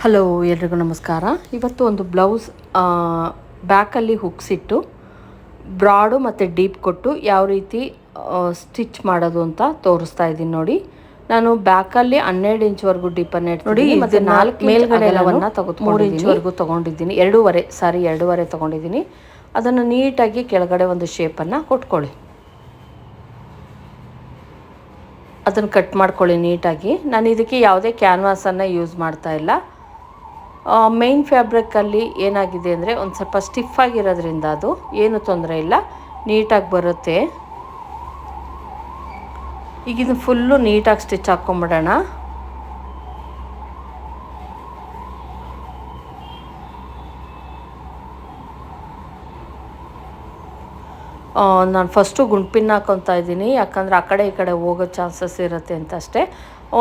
Hello ಎಲ್ರಿಗೂ ನಮಸ್ಕಾರ. ಇವತ್ತು ಒಂದು ಬ್ಲೌಸ್ ಬ್ಯಾಕಲ್ಲಿ ಹುಕ್ಸಿಟ್ಟು ಬ್ರಾಡು ಮತ್ತು ಡೀಪ್ ಕೊಟ್ಟು ಯಾವ ರೀತಿ ಸ್ಟಿಚ್ ಮಾಡೋದು ಅಂತ ತೋರಿಸ್ತಾ ಇದ್ದೀನಿ ನೋಡಿ. ನಾನು ಬ್ಯಾಕಲ್ಲಿ ಹನ್ನೆರಡು ಇಂಚ್ವರೆಗೂ ಡೀಪನ್ನು ನೋಡಿ ಮತ್ತು ನಾಲ್ಕು ಮೇಲ್ಗಡೆ ಎಲ್ಲವನ್ನ ತೆಗೆದು ಮೂರು ಇಂಚ್ವರೆಗೂ ತೊಗೊಂಡಿದ್ದೀನಿ. ಎರಡೂವರೆ ಸಾರಿ ಎರಡೂವರೆ ತೊಗೊಂಡಿದ್ದೀನಿ. ಅದನ್ನು ನೀಟಾಗಿ ಕೆಳಗಡೆ ಒಂದು ಶೇಪನ್ನು ಕೊಟ್ಕೊಳ್ಳಿ. ಅದನ್ನು ಕಟ್ ಮಾಡ್ಕೊಳ್ಳಿ ನೀಟಾಗಿ. ನಾನು ಇದಕ್ಕೆ ಯಾವುದೇ ಕ್ಯಾನ್ವಾಸನ್ನು ಯೂಸ್ ಮಾಡ್ತಾ ಇಲ್ಲ. ಮೇನ್ ಫ್ಯಾಬ್ರಿಕ್ಕಲ್ಲಿ ಏನಾಗಿದೆ ಅಂದರೆ ಒಂದು ಸ್ವಲ್ಪ ಸ್ಟಿಫ್ ಆಗಿರೋದ್ರಿಂದ ಅದು ಏನು ತೊಂದರೆ ಇಲ್ಲ. ನೀಟಾಗಿ ಬರುತ್ತೆ. ಈಗ ಇದು ಫುಲ್ಲು ನೀಟಾಗಿ ಸ್ಟಿಚ್ ಹಾಕ್ಕೊಂಬಿಡೋಣ ನಾನು ಫಸ್ಟು ಗುಂಡ್ಪಿನ್ ಹಾಕೊತಾ ಇದ್ದೀನಿ. ಯಾಕಂದರೆ ಆ ಕಡೆ ಈ ಕಡೆ ಹೋಗೋ ಚಾನ್ಸಸ್ ಇರುತ್ತೆ ಅಂತ ಅಷ್ಟೇ.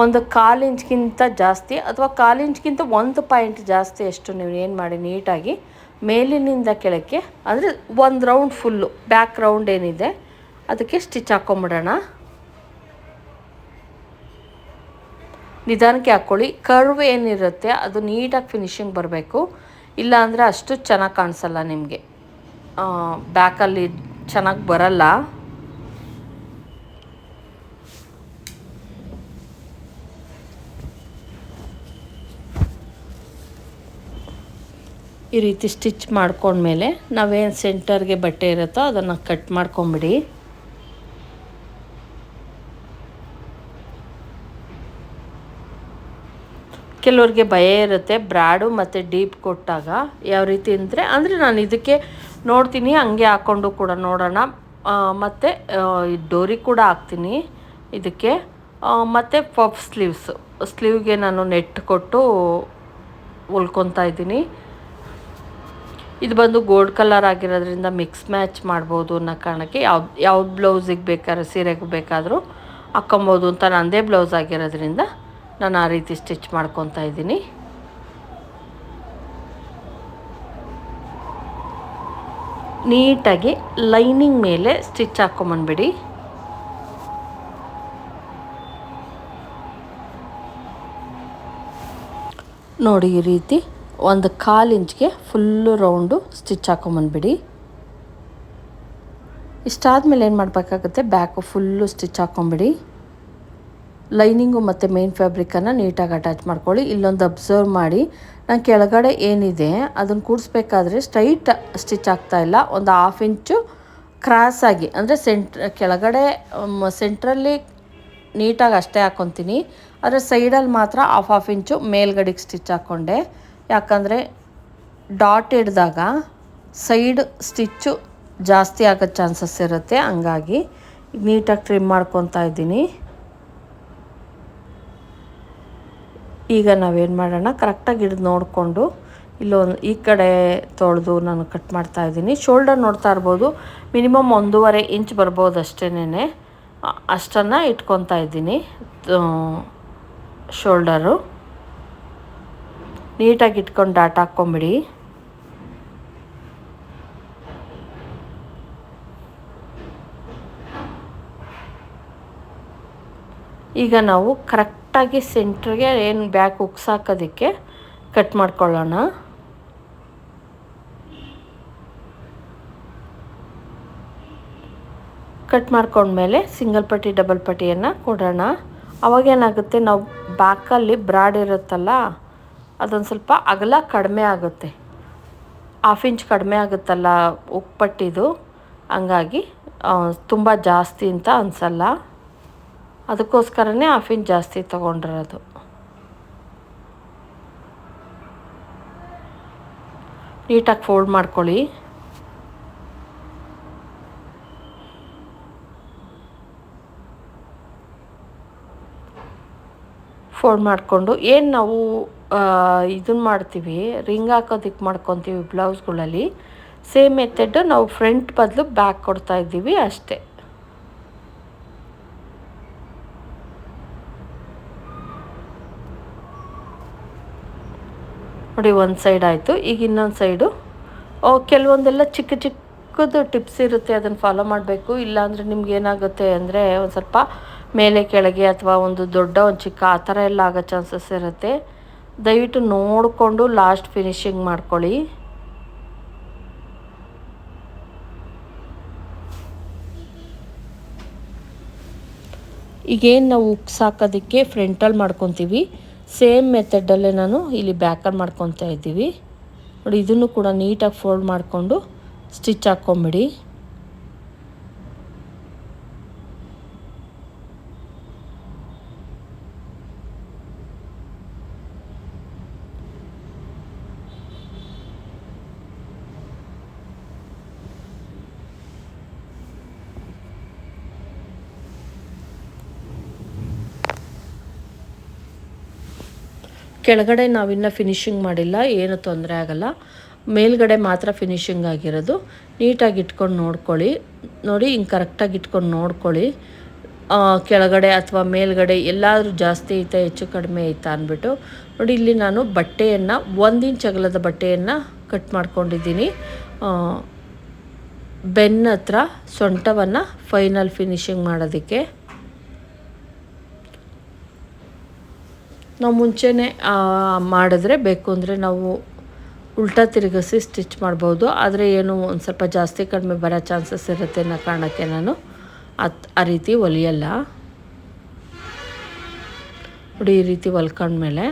ಒಂದು ಕಾಲು ಇಂಚ್ಗಿಂತ ಜಾಸ್ತಿ ಅಥವಾ ಕಾಲು ಇಂಚ್ಗಿಂತ ಒಂದು ಪಾಯಿಂಟ್ ಜಾಸ್ತಿ ಅಷ್ಟು ನೀವು ಏನು ಮಾಡಿ ನೀಟಾಗಿ ಮೇಲಿನಿಂದ ಕೆಳಕ್ಕೆ, ಅಂದರೆ ಒಂದು ರೌಂಡ್ ಫುಲ್ಲು ಬ್ಯಾಕ್ ರೌಂಡ್ ಏನಿದೆ, ಅದಕ್ಕೆ ಸ್ಟಿಚ್ ಹಾಕ್ಕೊಂಬಿಡೋಣ ನಿಧಾನಕ್ಕೆ ಹಾಕ್ಕೊಳ್ಳಿ ಕರ್ವ್ ಏನಿರುತ್ತೆ, ಅದು ನೀಟಾಗಿ ಫಿನಿಶಿಂಗ್ ಬರಬೇಕು. ಇಲ್ಲಾಂದರೆ ಅಷ್ಟು ಚೆನ್ನಾಗಿ ಕಾಣಿಸಲ್ಲ ನಿಮಗೆ. ಬ್ಯಾಕಲ್ಲಿ ಚೆನ್ನಾಗಿ ಬರಲ್ಲ. ಈ ರೀತಿ ಸ್ಟಿಚ್ ಮಾಡ್ಕೊಂಡ್ಮೇಲೆ ನಾವೇನು ಸೆಂಟರ್ಗೆ ಬಟ್ಟೆ ಇರುತ್ತೋ ಅದನ್ನು ಕಟ್ ಮಾಡ್ಕೊಂಬಿಡಿ. ಕೆಲವ್ರಿಗೆ ಭಯ ಇರುತ್ತೆ, ಬ್ರಾಡು ಮತ್ತು ಡೀಪ್ ಕೊಟ್ಟಾಗ ಯಾವ ರೀತಿ ಅಂದರೆ ಅಂದರೆ ನಾನು ಇದಕ್ಕೆ ನೋಡ್ತೀನಿ, ಹಂಗೆ ಹಾಕ್ಕೊಂಡು ಕೂಡ ನೋಡೋಣ. ಮತ್ತು ಡೋರಿ ಕೂಡ ಹಾಕ್ತೀನಿ ಇದಕ್ಕೆ. ಮತ್ತು ಪಫ್ ಸ್ಲೀವ್ಸು, ಸ್ಲೀವ್ಗೆ ನಾನು ನೆಟ್ ಕೊಟ್ಟು ಹೊಲ್ಕೊತಾ ಇದ್ದೀನಿ. ಇದು ಬಂದು ಗೋಲ್ಡ್ ಕಲರ್ ಆಗಿರೋದ್ರಿಂದ ಮಿಕ್ಸ್ ಮ್ಯಾಚ್ ಮಾಡ್ಬೋದು ಅನ್ನೋ ಕಾರಣಕ್ಕೆ ಯಾವ ಯಾವ ಬ್ಲೌಸಿಗೆ ಬೇಕಾದ್ರೆ, ಸೀರೆಗೆ ಬೇಕಾದರೂ ಹಾಕ್ಕೊಬೋದು ಅಂತ ನಂದೇ ಬ್ಲೌಸ್ ಆಗಿರೋದ್ರಿಂದ ನಾನು ಆ ರೀತಿ ಸ್ಟಿಚ್ ಮಾಡ್ಕೊತಾ ಇದ್ದೀನಿ. ನೀಟಾಗಿ ಲೈನಿಂಗ್ ಮೇಲೆ ಸ್ಟಿಚ್ ಹಾಕ್ಕೊಂಬಂದ್ಬಿಡಿ ನೋಡಿ ಈ ರೀತಿ ಒಂದು ಕಾಲು ಇಂಚ್ಗೆ ಫುಲ್ಲು ರೌಂಡು ಸ್ಟಿಚ್ ಹಾಕೊಂಬಂದ್ಬಿಡಿ. ಇಷ್ಟಾದಮೇಲೆ ಏನು ಮಾಡಬೇಕಾಗುತ್ತೆ, ಬ್ಯಾಕು ಫುಲ್ಲು ಸ್ಟಿಚ್ ಹಾಕೊಂಬಿಡಿ. ಲೈನಿಂಗು ಮತ್ತು ಮೇನ್ ಫ್ಯಾಬ್ರಿಕನ್ನು ನೀಟಾಗಿ ಅಟ್ಯಾಚ್ ಮಾಡ್ಕೊಳ್ಳಿ. ಇಲ್ಲೊಂದು ಅಬ್ಸರ್ವ್ ಮಾಡಿ. ನಾನು ಕೆಳಗಡೆ ಏನಿದೆ, ಅದನ್ನು ಕೂಡಿಸ್ಬೇಕಾದ್ರೆ ಸ್ಟ್ರೈಟ್ ಸ್ಟಿಚ್ ಆಗ್ತಾ ಇಲ್ಲ. ಒಂದು ಹಾಫ್ ಇಂಚು ಕ್ರಾಸಾಗಿ ಅಂದರೆ ಸೆಂಟ್, ಕೆಳಗಡೆ ಸೆಂಟ್ರಲ್ಲಿ ನೀಟಾಗಿ ಅಷ್ಟೇ ಹಾಕ್ಕೊತೀನಿ ಆದರೆ ಸೈಡಲ್ಲಿ ಮಾತ್ರ ಹಾಫ್ ಹಾಫ್ ಇಂಚು ಮೇಲ್ಗಡೆಗೆ ಸ್ಟಿಚ್ ಹಾಕ್ಕೊಂಡೆ ಯಾಕಂದರೆ ಡಾಟ್ ಇಡಿದಾಗ ಸೈಡ್ ಸ್ಟಿಚ್ಚು ಜಾಸ್ತಿ ಆಗೋ ಚಾನ್ಸಸ್ ಇರುತ್ತೆ. ಹಂಗಾಗಿ ನೀಟಾಗಿ ಟ್ರಿಮ್ ಮಾಡ್ಕೊತಾ ಇದ್ದೀನಿ. ಈಗ ನಾವೇನು ಮಾಡೋಣ? ಕರೆಕ್ಟಾಗಿ ಹಿಡಿದು ನೋಡಿಕೊಂಡು ಇಲ್ಲೊಂದು ಈ ಕಡೆ ತೊಳೆದು ನಾನು ಕಟ್ ಮಾಡ್ತಾ ಇದ್ದೀನಿ. ಶೋಲ್ಡರ್ ನೋಡ್ತಾ ಇರ್ಬೋದು. ಮಿನಿಮಮ್ ಒಂದೂವರೆ ಇಂಚ್ ಬರ್ಬೋದು ಅಷ್ಟೇನೆ ಅಷ್ಟನ್ನು ಇಟ್ಕೊತಾ ಇದ್ದೀನಿ ಶೋಲ್ಡರು. ನೀಟಾಗಿ ಇಟ್ಕೊಂಡು ಡಾಟ್ ಹಾಕ್ಕೊಂಬಿಡಿ. ಈಗ ನಾವು ಕರೆಕ್ಟಾಗಿ ಸೆಂಟ್ರಿಗೆ ಏನು ಬ್ಯಾಕ್ ಉಕ್ಸಾಕೋದಕ್ಕೆ ಕಟ್ ಮಾಡ್ಕೊಳ್ಳೋಣ. ಕಟ್ ಮಾಡ್ಕೊಂಡ್ಮೇಲೆ ಸಿಂಗಲ್ ಪಟ್ಟಿ, ಡಬಲ್ ಪಟ್ಟಿಯನ್ನು ಕೊಡೋಣ. ಅವಾಗೇನಾಗುತ್ತೆ, ನಾವು ಬ್ಯಾಕಲ್ಲಿ ಬ್ರಾಡ್ ಇರುತ್ತಲ್ಲ ಅದೊಂದು ಸ್ವಲ್ಪ ಅಗಲ ಕಡಿಮೆ ಆಗುತ್ತೆ. ಹಾಫ್ ಇಂಚ್ ಕಡಿಮೆ ಆಗುತ್ತಲ್ಲ ಉಪ್ಪಟ್ಟಿದು. ಹಂಗಾಗಿ ತುಂಬ ಜಾಸ್ತಿ ಅಂತ ಅನಿಸಲ್ಲ. ಅದಕ್ಕೋಸ್ಕರನೇ ಹಾಫ್ ಇಂಚ್ ಜಾಸ್ತಿ ತೊಗೊಂಡಿರೋದು. ನೀಟಾಗಿ ಫೋಲ್ಡ್ ಮಾಡ್ಕೊಳ್ಳಿ. ಫೋಲ್ಡ್ ಮಾಡಿಕೊಂಡು ಏನು ನಾವು ಇದನ್ನ ಮಾಡ್ತೀವಿ, ರಿಂಗ್ ಹಾಕೋದಕ್ಕೆ ಮಾಡ್ಕೊತೀವಿ ಬ್ಲೌಸ್ಗಳಲ್ಲಿ. ಸೇಮ್ ಮೆಥಡ್ ನಾವು ಫ್ರಂಟ್ ಬದಲು ಬ್ಯಾಕ್ ಕೊಡ್ತಾ ಇದ್ದೀವಿ ಅಷ್ಟೇ. ನೋಡಿ ಒಂದು ಸೈಡ್ ಆಯಿತು, ಈಗ ಇನ್ನೊಂದು ಸೈಡು ಕೆಲವೊಂದೆಲ್ಲ ಚಿಕ್ಕ ಚಿಕ್ಕದು ಟಿಪ್ಸ್ ಇರುತ್ತೆ ಅದನ್ನು ಫಾಲೋ ಮಾಡಬೇಕು. ಇಲ್ಲಾಂದರೆ ನಿಮ್ಗೆ ಏನಾಗುತ್ತೆ ಅಂದರೆ ಒಂದು ಸ್ವಲ್ಪ ಮೇಲೆ ಕೆಳಗೆ ಅಥವಾ ಒಂದು ದೊಡ್ಡ, ಒಂದು ಚಿಕ್ಕ, ಆ ಥರ ಎಲ್ಲ ಆಗೋ ಚಾನ್ಸಸ್ ಇರುತ್ತೆ. ದಯವಿಟ್ಟು ನೋಡಿಕೊಂಡು ಲಾಸ್ಟ್ ಫಿನಿಶಿಂಗ್ ಮಾಡ್ಕೊಳ್ಳಿ. ಈಗೇನು ನಾವು ಉಕ್ಸ್ ಹಾಕೋದಕ್ಕೆ ಫ್ರಂಟಲ್ಲಿ ಮಾಡ್ಕೊತೀವಿ. ಸೇಮ್ ಮೆಥಡಲ್ಲೇ ನಾನು ಇಲ್ಲಿ ಬ್ಯಾಕಲ್ಲಿ ಮಾಡ್ಕೊತಾ ಇದ್ದೀವಿ. ನೋಡಿ, ಇದನ್ನು ಕೂಡ ನೀಟಾಗಿ ಫೋಲ್ಡ್ ಮಾಡಿಕೊಂಡು ಸ್ಟಿಚ್ ಹಾಕ್ಕೊಂಬಿಡಿ. ಕೆಳಗಡೆ ನಾವಿನ್ನ ಫಿನಿಶಿಂಗ್ ಮಾಡಿಲ್ಲ, ಏನು ತೊಂದರೆ ಆಗಲ್ಲ. ಮೇಲ್ಗಡೆ ಮಾತ್ರ ಫಿನಿಶಿಂಗ್ ಆಗಿರೋದು. ನೀಟಾಗಿ ಇಟ್ಕೊಂಡು ನೋಡ್ಕೊಳ್ಳಿ. ನೋಡಿ, ಹಿಂಗೆ ಕರೆಕ್ಟಾಗಿ ಇಟ್ಕೊಂಡು ನೋಡ್ಕೊಳ್ಳಿ. ಕೆಳಗಡೆ ಅಥವಾ ಮೇಲ್ಗಡೆ ಎಲ್ಲಾದರೂ ಜಾಸ್ತಿ ಐತೆ ಹೆಚ್ಚು ಕಡಿಮೆ ಐತಾ ಅಂದ್ಬಿಟ್ಟು. ನೋಡಿ, ಇಲ್ಲಿ ನಾನು ಬಟ್ಟೆಯನ್ನು, ಒಂದಿನ ಅಗಲದ ಬಟ್ಟೆಯನ್ನು ಕಟ್ ಮಾಡ್ಕೊಂಡಿದ್ದೀನಿ. ಬೆನ್ನ ಹತ್ರ ಸೊಂಟವನ್ನು ಫೈನಲ್ ಫಿನಿಶಿಂಗ್ ಮಾಡೋದಕ್ಕೆ. ನಾವು ಮುಂಚೆನೇ ಮಾಡಿದ್ರೆ ಬೇಕು ಅಂದರೆ ನಾವು ಉಲ್ಟಾ ತಿರುಗಿಸಿ ಸ್ಟಿಚ್ ಮಾಡ್ಬೋದು. ಆದರೆ ಏನು ಒಂದು ಸ್ವಲ್ಪ ಜಾಸ್ತಿ ಕಡಿಮೆ ಬರೋ ಚಾನ್ಸಸ್ ಇರುತ್ತೆ ಅನ್ನೋ ಕಾರಣಕ್ಕೆ ನಾನು ಅದು, ಆ ರೀತಿ ಹೊಲಿಯಲ್ಲ ನೋಡಿ, ಈ ರೀತಿ ಹೊಲ್ಕೊಂಡ್ಮೇಲೆ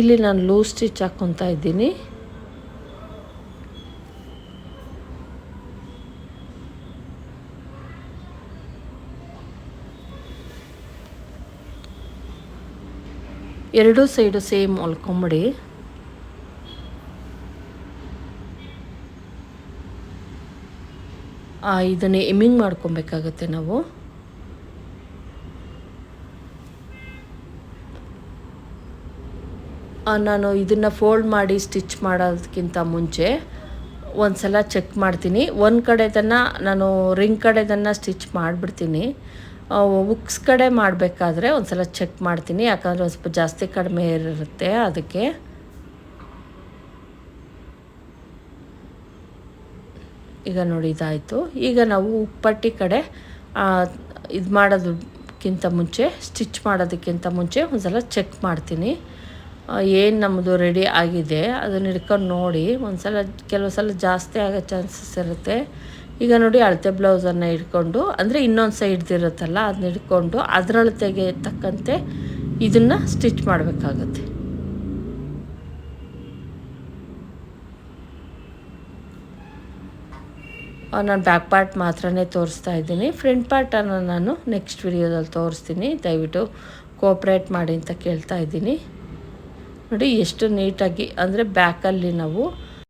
ಇಲ್ಲಿ ನಾನು ಲೂಸ್ ಸ್ಟಿಚ್ ಹಾಕ್ಕೊತಾ ಇದ್ದೀನಿ. ಎರಡೂ ಸೈಡು ಸೇಮ್ ಹೊಲ್ಕೊಂಬಿಡಿ. ಇದನ್ನು ಎಮ್ಮಿಂಗ್ ಮಾಡ್ಕೊಬೇಕಾಗತ್ತೆ ನಾವು. ನಾನು ಇದನ್ನು ಫೋಲ್ಡ್ ಮಾಡಿ ಸ್ಟಿಚ್ ಮಾಡೋದಕ್ಕಿಂತ ಮುಂಚೆ ಒಂದು ಸಲ ಚೆಕ್ ಮಾಡ್ತೀನಿ. ಒಂದು ಕಡೆದನ್ನು ನಾನು ರಿಂಗ್ ಕಡೆದನ್ನು ಸ್ಟಿಚ್ ಮಾಡಿಬಿಡ್ತೀನಿ. ಉಕ್ಸ್ ಕಡೆ ಮಾಡಬೇಕಾದ್ರೆ ಒಂದು ಸಲ ಚೆಕ್ ಮಾಡ್ತೀನಿ, ಯಾಕಂದರೆ ಒಂದು ಸ್ವಲ್ಪ ಜಾಸ್ತಿ ಕಡಿಮೆ ಇರುತ್ತೆ ಅದಕ್ಕೆ. ಈಗ ನೋಡಿ ಇದಾಯಿತು. ಈಗ ನಾವು ಉಪ್ಪಟ್ಟಿ ಕಡೆ ಇದು ಮಾಡೋದಕ್ಕಿಂತ ಮುಂಚೆ ಸ್ಟಿಚ್ ಮಾಡೋದಕ್ಕಿಂತ ಮುಂಚೆ ಒಂದು ಸಲ ಚೆಕ್ ಮಾಡ್ತೀನಿ ಏನು ನಮ್ಮದು ರೆಡಿ ಆಗಿದೆ, ಅದನ್ನು ಹಿಡ್ಕೊಂಡು ನೋಡಿ. ಒಂದು ಸಲ ಕೆಲವು ಸಲ ಜಾಸ್ತಿ ಆಗೋ ಚಾನ್ಸಸ್ ಇರುತ್ತೆ. ಈಗ ನೋಡಿ ಅಳತೆ ಬ್ಲೌಸನ್ನು ಇಟ್ಕೊಂಡು, ಅಂದರೆ ಇನ್ನೊಂದು ಸೈಡ್ದಿರುತ್ತಲ್ಲ ಅದನ್ನ ಹಿಡ್ಕೊಂಡು ಅದರಳತೆಗೆ ತಕ್ಕಂತೆ ಇದನ್ನು ಸ್ಟಿಚ್ ಮಾಡಬೇಕಾಗತ್ತೆ. ನಾನು ಬ್ಯಾಕ್ ಪಾರ್ಟ್ ಮಾತ್ರನೇ ತೋರಿಸ್ತಾ ಇದ್ದೀನಿ. ಫ್ರಂಟ್ ಪಾರ್ಟನ್ನು ನಾನು ನೆಕ್ಸ್ಟ್ ವಿಡಿಯೋದಲ್ಲಿ ತೋರಿಸ್ತೀನಿ. ದಯವಿಟ್ಟು ಕೋಪ್ರೇಟ್ ಮಾಡಿ ಅಂತ ಕೇಳ್ತಾ ಇದ್ದೀನಿ. ನೋಡಿ ಎಷ್ಟು ನೀಟಾಗಿ ಅಂದರೆ ಬ್ಯಾಕಲ್ಲಿ ನಾವು